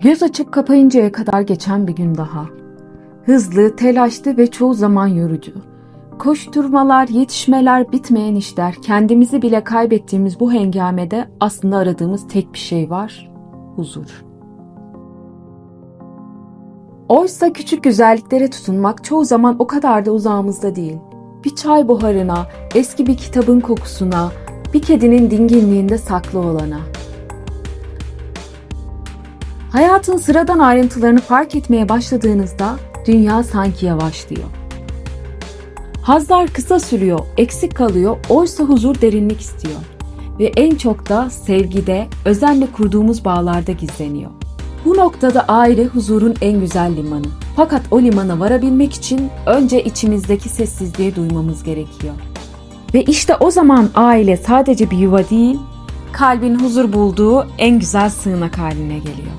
Göz açıp kapayıncaya kadar geçen bir gün daha. Hızlı, telaşlı ve çoğu zaman yorucu. Koşturmalar, yetişmeler, bitmeyen işler, kendimizi bile kaybettiğimiz bu hengamede aslında aradığımız tek bir şey var, huzur. Oysa küçük güzelliklere tutunmak çoğu zaman o kadar da uzağımızda değil. Bir çay buharına, eski bir kitabın kokusuna, bir kedinin dinginliğinde saklı olana. Hayatın sıradan ayrıntılarını fark etmeye başladığınızda dünya sanki yavaşlıyor. Hazlar kısa sürüyor, eksik kalıyor, oysa huzur derinlik istiyor. Ve en çok da sevgide, özenle kurduğumuz bağlarda gizleniyor. Bu noktada aile huzurun en güzel limanı. Fakat o limana varabilmek için önce içimizdeki sessizliği duymamız gerekiyor. Ve işte o zaman aile sadece bir yuva değil, kalbin huzur bulduğu en güzel sığınak haline geliyor.